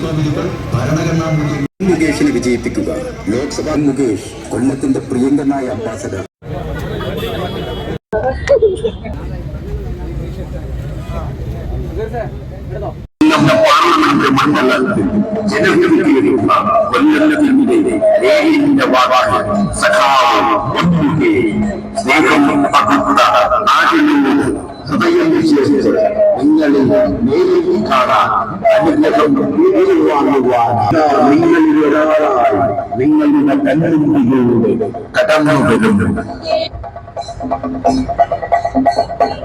ജനപ്രതിനിധികൾ ഭരണഘടനാ മൂല്യങ്ങൾ മുകേഷിനെ വിജയിപ്പിക്കുക. ലോക്സഭാ മുകേഷ് കൊല്ലത്തിന്റെ പ്രിയങ്കരനായ അംബാസഡർ. നമ്മുടെ പാർലമെന്റ് മണ്ഡലത്തിൽ ജനവിധിയുള്ള കൊല്ലത്തിനെതിരെ നേരിന്റെ വാക്ക് സഖാവ് സ്നേഹം പകുത്ത നാട്ടിൽ നിന്ന് നിങ്ങളിൽ നേരിൽ കാണാൻ അനുഗ്രഹം ഏറ്റുവാങ്ങുവാൻ നിങ്ങളിൽ ഒരാളായി നിങ്ങളുടെ കണ്ണുമുടികളിലൂടെ കടന്നു വരുന്നു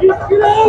İnkılap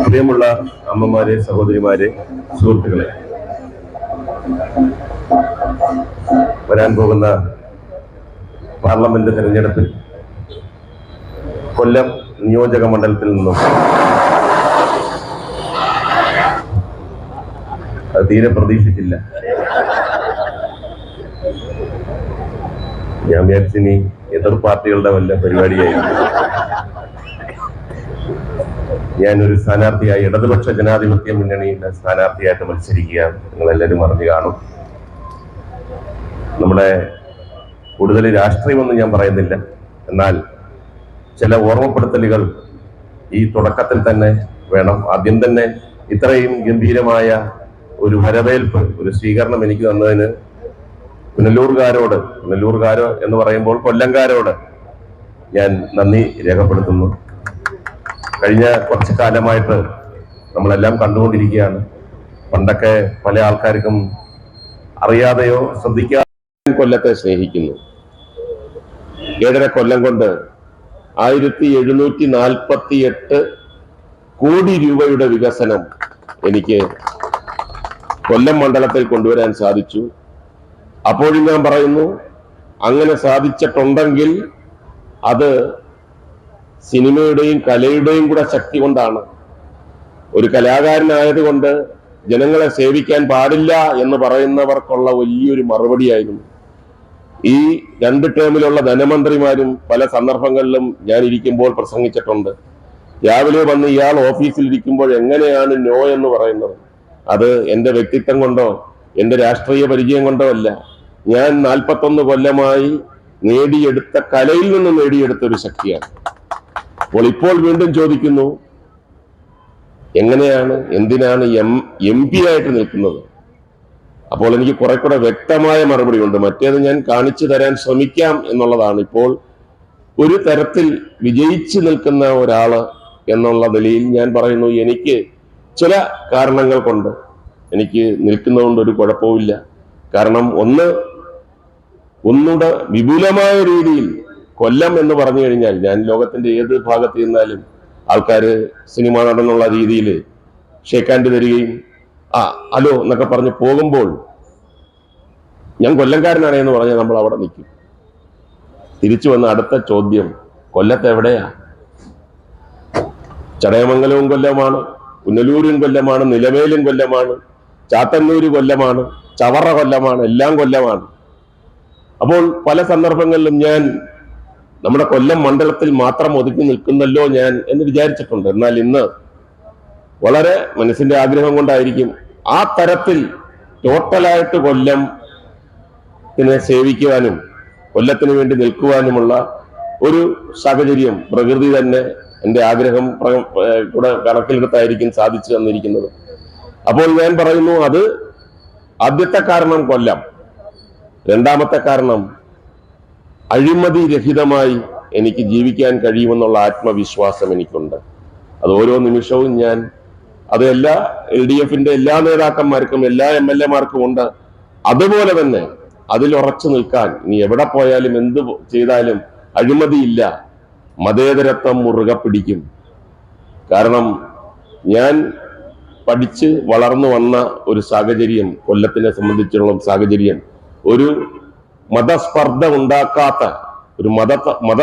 പ്രിയമുള്ള അമ്മമാരെ സഹോദരിമാരെ സുഹൃത്തുക്കളെ വരാൻ പോകുന്ന പാർലമെന്റ് തെരഞ്ഞെടുപ്പിൽ കൊല്ലം നിയോജക മണ്ഡലത്തിൽ നിന്നും അത് തീരെ പ്രതീക്ഷിച്ചില്ല ഞാൻ വിചാരിച്ചിനി എതിർ പാർട്ടികളുടെ വല്ല പരിപാടിയായിരുന്നു ഞാനൊരു സ്ഥാനാർത്ഥിയായി ഇടതുപക്ഷ ജനാധിപത്യ മുന്നണിയുടെ സ്ഥാനാർത്ഥിയായിട്ട് മത്സരിക്കുക. നിങ്ങൾ എല്ലാവരും അറിഞ്ഞു കാണും. നമ്മുടെ കൂടുതൽ രാഷ്ട്രീയമൊന്നും ഞാൻ പറയുന്നില്ല. എന്നാൽ ചില ഓർമ്മപ്പെടുത്തലുകൾ ഈ തുടക്കത്തിൽ തന്നെ വേണം. ആദ്യം തന്നെ ഇത്രയും ഗംഭീരമായ ഒരു വരവേൽപ്പ് ഒരു സ്വീകരണം എനിക്ക് തന്നതിന് പുനലൂർകാരോട് പുനലൂർകാരോ എന്ന് പറയുമ്പോൾ കൊല്ലംകാരോട് ഞാൻ നന്ദി രേഖപ്പെടുത്തുന്നു. കഴിഞ്ഞ കുറച്ച് കാലമായിട്ട് നമ്മളെല്ലാം കണ്ടുകൊണ്ടിരിക്കുകയാണ്. പണ്ടൊക്കെ പല ആൾക്കാർക്കും അറിയാതെയോ ശ്രദ്ധിക്കാതെ കൊല്ലത്തെ സ്നേഹിക്കുന്നു. ഏഴര കൊല്ലം കൊണ്ട് ആയിരത്തി എഴുന്നൂറ്റി നാൽപ്പത്തി എട്ട് കോടി രൂപയുടെ വികസനം എനിക്ക് കൊല്ലം മണ്ഡലത്തിൽ കൊണ്ടുവരാൻ സാധിച്ചു. അപ്പോഴും ഞാൻ പറയുന്നു അങ്ങനെ സാധിച്ചിട്ടുണ്ടെങ്കിൽ അത് സിനിമയുടെയും കലയുടെയും കൂടെ ശക്തി കൊണ്ടാണ്. ഒരു കലാകാരനായതുകൊണ്ട് ജനങ്ങളെ സേവിക്കാൻ പാടില്ല എന്ന് പറയുന്നവർക്കുള്ള വലിയൊരു മറുപടിയായിരുന്നു. ഈ രണ്ട് ടേമിലുള്ള ധനമന്ത്രിമാരും പല സന്ദർഭങ്ങളിലും ഞാൻ ഇരിക്കുമ്പോൾ പ്രസംഗിച്ചിട്ടുണ്ട്. രാവിലെ വന്ന് ഇയാൾ ഓഫീസിൽ ഇരിക്കുമ്പോൾ എങ്ങനെയാണ് നോ എന്ന് പറയുന്നത്? അത് എന്റെ വ്യക്തിത്വം കൊണ്ടോ എന്റെ രാഷ്ട്രീയ പരിചയം കൊണ്ടോ അല്ല. ഞാൻ നാൽപ്പത്തൊന്ന് കൊല്ലമായി നേടിയെടുത്ത കലയിൽ നിന്ന് നേടിയെടുത്ത ഒരു ശക്തിയാണ്. അപ്പോൾ ഇപ്പോൾ വീണ്ടും ചോദിക്കുന്നു എങ്ങനെയാണ് എന്തിനാണ് എം എം പി ആയിട്ട് നിൽക്കുന്നത്? അപ്പോൾ എനിക്ക് കുറെ കൂടെ വ്യക്തമായ മറുപടി ഉണ്ട് മറ്റേത് ഞാൻ കാണിച്ചു തരാൻ ശ്രമിക്കാം എന്നുള്ളതാണ്. ഇപ്പോൾ ഒരു തരത്തിൽ വിജയിച്ചു നിൽക്കുന്ന ഒരാൾ എന്നുള്ള നിലയിൽ ഞാൻ പറയുന്നു എനിക്ക് ചില കാരണങ്ങൾ കൊണ്ട് എനിക്ക് നിൽക്കുന്നതുകൊണ്ട് ഒരു കുഴപ്പവുമില്ല. കാരണം ഒന്ന് ഒന്നുകൂടെ വിപുലമായ രീതിയിൽ കൊല്ലം എന്ന് പറഞ്ഞു കഴിഞ്ഞാൽ ഞാൻ ലോകത്തിന്റെ ഏത് ഭാഗത്ത് നിന്നാലും ആൾക്കാർ സിനിമ നടന്നുള്ള രീതിയിൽ ഷേക്കാൻഡ് തരികയും ആ ഹലോ എന്നൊക്കെ പറഞ്ഞ് പോകുമ്പോൾ ഞാൻ കൊല്ലംകാരനാണ് എന്ന് പറഞ്ഞാൽ നമ്മൾ അവിടെ നിൽക്കും. തിരിച്ചു വന്ന അടുത്ത ചോദ്യം കൊല്ലത്ത് എവിടെയാ? ചടയമംഗലവും കൊല്ലമാണ് പുനലൂരും കൊല്ലമാണ് നിലമേലും കൊല്ലമാണ് ചാത്തന്നൂര് കൊല്ലമാണ് ചവറ കൊല്ലമാണ് എല്ലാം കൊല്ലമാണ്. അപ്പോൾ പല സന്ദർഭങ്ങളിലും ഞാൻ നമ്മുടെ കൊല്ലം മണ്ഡലത്തിൽ മാത്രം ഒതുക്കി നിൽക്കുന്നല്ലോ ഞാൻ എന്ന് വിചാരിച്ചിട്ടുണ്ട്. എന്നാൽ ഇന്ന് വളരെ മനസ്സിന്റെ ആഗ്രഹം കൊണ്ടായിരിക്കും ആ തരത്തിൽ ടോട്ടലായിട്ട് കൊല്ലം ത്തിനെ സേവിക്കുവാനും കൊല്ലത്തിന് വേണ്ടി നിൽക്കുവാനുമുള്ള ഒരു സാഹചര്യം പ്രകൃതി തന്നെ എന്റെ ആഗ്രഹം കൂടെ കണക്കിലെടുത്തായിരിക്കും സാധിച്ചു തന്നിരിക്കുന്നത്. അപ്പോൾ ഞാൻ പറയുന്നു അത് ആദ്യത്തെ കാരണം കൊല്ലം. രണ്ടാമത്തെ കാരണം അഴിമതി രഹിതമായി എനിക്ക് ജീവിക്കാൻ കഴിയുമെന്നുള്ള ആത്മവിശ്വാസം എനിക്കുണ്ട്. അത് ഓരോ നിമിഷവും ഞാൻ അത് എല്ലാ എൽ ഡി എഫിന്റെ എല്ലാ നേതാക്കന്മാർക്കും എല്ലാ എം എൽ എമാർക്കും ഉണ്ട്. അതുപോലെ തന്നെ അതിൽ ഉറച്ചു നിൽക്കാൻ ഇനി എവിടെ പോയാലും എന്ത് ചെയ്താലും അഴിമതിയില്ല. മതേതരത്വം മുറുകെ പിടിക്കും. കാരണം ഞാൻ പഠിച്ച് വളർന്നു വന്ന ഒരു സാഹചര്യം കൊല്ലത്തിനെ സംബന്ധിച്ചുള്ള സാഹചര്യം ഒരു മതസ്പർദ്ധ ഉണ്ടാക്കാത്ത ഒരു മത മത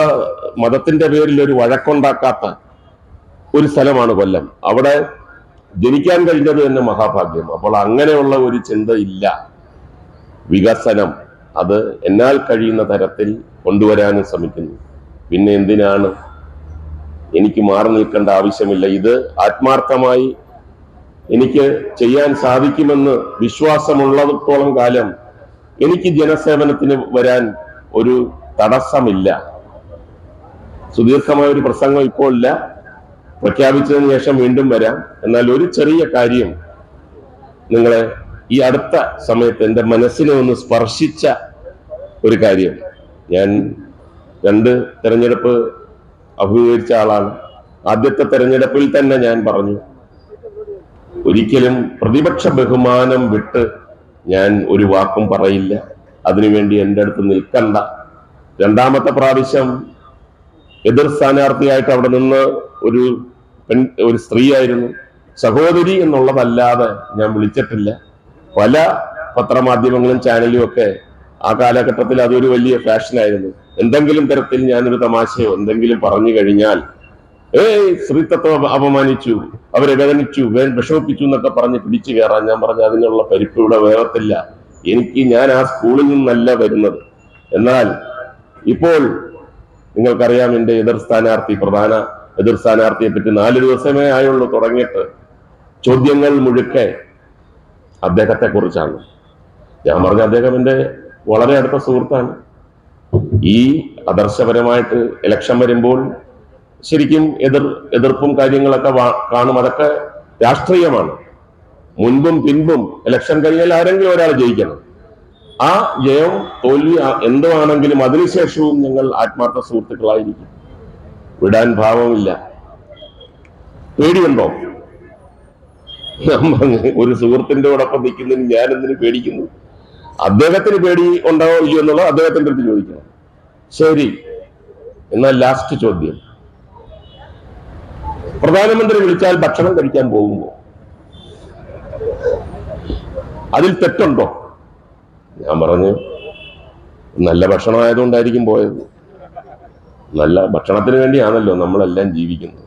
മതത്തിന്റെ പേരിൽ ഒരു വഴക്കുണ്ടാക്കാത്ത ഒരു സ്ഥലമാണ് കൊല്ലം. അവിടെ ജനിക്കാൻ കഴിഞ്ഞത് തന്നെ മഹാഭാഗ്യം. അപ്പോൾ അങ്ങനെയുള്ള ഒരു ചിന്ത ഇല്ല. വികസനം അത് എന്നാൽ കഴിയുന്ന തരത്തിൽ കൊണ്ടുവരാനും ശ്രമിക്കുന്നു. പിന്നെ എന്തിനാണ് എനിക്ക് മാറി നിൽക്കേണ്ട ആവശ്യമില്ല? ഇത് ആത്മാർത്ഥമായി എനിക്ക് ചെയ്യാൻ സാധിക്കുമെന്ന് വിശ്വാസമുള്ളത്തോളം കാലം എനിക്ക് ജനസേവനത്തിന് വരാൻ ഒരു തടസ്സമില്ല. സുദീർഘമായ ഒരു പ്രസംഗം ഇപ്പോൾ ഇല്ല. പ്രഖ്യാപിച്ചതിന് ശേഷം വീണ്ടും വരാം. എന്നാൽ ഒരു ചെറിയ കാര്യം നിങ്ങളെ ഈ അടുത്ത സമയത്ത് എന്റെ മനസ്സിനെ ഒന്ന് സ്പർശിച്ച ഒരു കാര്യം. ഞാൻ രണ്ട് തെരഞ്ഞെടുപ്പ് അഭിമുഖീകരിച്ച ആളാണ്. ആദ്യത്തെ തെരഞ്ഞെടുപ്പിൽ തന്നെ ഞാൻ പറഞ്ഞു ഒരിക്കലും പ്രതിപക്ഷ ബഹുമാനം വിട്ട് ഞാൻ ഒരു വാക്കും പറയില്ല. അതിനുവേണ്ടി എന്റെ അടുത്ത് നിൽക്കണ്ട. രണ്ടാമത്തെ പ്രാവശ്യം എതിർ സ്ഥാനാർത്ഥിയായിട്ട് അവിടെ നിന്ന് ഒരു പെൺ ഒരു സ്ത്രീയായിരുന്നു. സഹോദരി എന്നുള്ളതല്ലാതെ ഞാൻ വിളിച്ചിട്ടില്ല. പല പത്രമാധ്യമങ്ങളും ചാനലും ഒക്കെ ആ കാലഘട്ടത്തിൽ അതൊരു വലിയ ഫാഷനായിരുന്നു. എന്തെങ്കിലും തരത്തിൽ ഞാനൊരു തമാശയോ എന്തെങ്കിലും പറഞ്ഞു കഴിഞ്ഞാൽ ഏയ് സ്ത്രീത്വം അപമാനിച്ചു അവരെ വേദനിച്ചു വിഷമിപ്പിച്ചു എന്നൊക്കെ പറഞ്ഞ് പിടിച്ചു കയറാൻ ഞാൻ പറഞ്ഞ അതിനുള്ള പരിപ്പ് ഇവിടെ വേഗത്തില്ല എനിക്ക് ഞാൻ ആ സ്കൂളിൽ നിന്നല്ല വരുന്നത്. എന്നാൽ ഇപ്പോൾ നിങ്ങൾക്കറിയാം എന്റെ എതിർ സ്ഥാനാർത്ഥി പ്രധാന എതിർ സ്ഥാനാർത്ഥിയെ പറ്റി നാല് ദിവസമേ ആയുള്ളൂ തുടങ്ങിയിട്ട്. ചോദ്യങ്ങൾ മുഴുക്കെ അദ്ദേഹത്തെ കുറിച്ചാണ് ഞാൻ പറഞ്ഞ അദ്ദേഹം എന്റെ വളരെ അടുത്ത സുഹൃത്താണ്. ഈ ആദർശപരമായിട്ട് ഇലക്ഷൻ വരുമ്പോൾ ശരിക്കും എതിർ എതിർപ്പും കാര്യങ്ങളൊക്കെ കാണും. അതൊക്കെ രാഷ്ട്രീയമാണ്. മുൻപും പിൻപും ഇലക്ഷൻ കഴിഞ്ഞാൽ ആരെങ്കിലും ഒരാൾ ജയിക്കണം. ആ ജയം തോൽവി എന്തുവാണെങ്കിലും അതിനുശേഷവും ഞങ്ങൾ ആത്മാർത്ഥ സുഹൃത്തുക്കളായിരിക്കും. വിടാൻ ഭാവമില്ല. പേടിയുണ്ടോ? ഒരു സുഹൃത്തിന്റെ ഓടൊപ്പം നിൽക്കുന്നതിന് ഞാൻ എന്തിനു പേടിക്കുന്നു? അദ്ദേഹത്തിന് പേടി ഉണ്ടാവോ ഇല്ലയോ എന്നുള്ളത് അദ്ദേഹത്തിന്റെ അടുത്ത് ചോദിക്കണം. ശരി. എന്നാൽ ലാസ്റ്റ് ചോദ്യം. പ്രധാനമന്ത്രി വിളിച്ചാൽ ഭക്ഷണം കഴിക്കാൻ പോകുമോ? അതിൽ തെറ്റുണ്ടോ? ഞാൻ പറഞ്ഞു നല്ല ഭക്ഷണമായതുകൊണ്ടായിരിക്കും പോയത്. നല്ല ഭക്ഷണത്തിന് വേണ്ടിയാണല്ലോ നമ്മളെല്ലാം ജീവിക്കുന്നത്.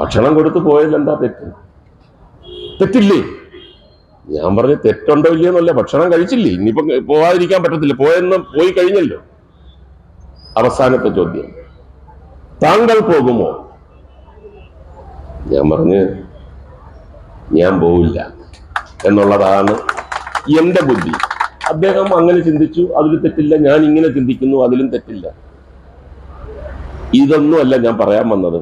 ഭക്ഷണം കൊടുത്ത് പോയതിൽ എന്താ തെറ്റ്? തെറ്റില്ലേ? ഞാൻ പറഞ്ഞു തെറ്റുണ്ടോ ഇല്ലയെന്നല്ല ഭക്ഷണം കഴിച്ചില്ലേ? ഇനിയിപ്പോ പോവാതിരിക്കാൻ പറ്റത്തില്ല. പോയെന്ന് പോയി കഴിഞ്ഞല്ലോ. അവസാനത്തെ ചോദ്യം. താങ്കൾ പോകുമോ? ഞാൻ പറഞ്ഞ് ഞാൻ പോവില്ല എന്നുള്ളതാണ് എന്റെ ബുദ്ധി. അദ്ദേഹം അങ്ങനെ ചിന്തിച്ചു അതിൽ തെറ്റില്ല ഞാൻ ഇങ്ങനെ ചിന്തിക്കുന്നു അതിലും തെറ്റില്ല. ഇതൊന്നുമല്ല ഞാൻ പറയാൻ വന്നത്.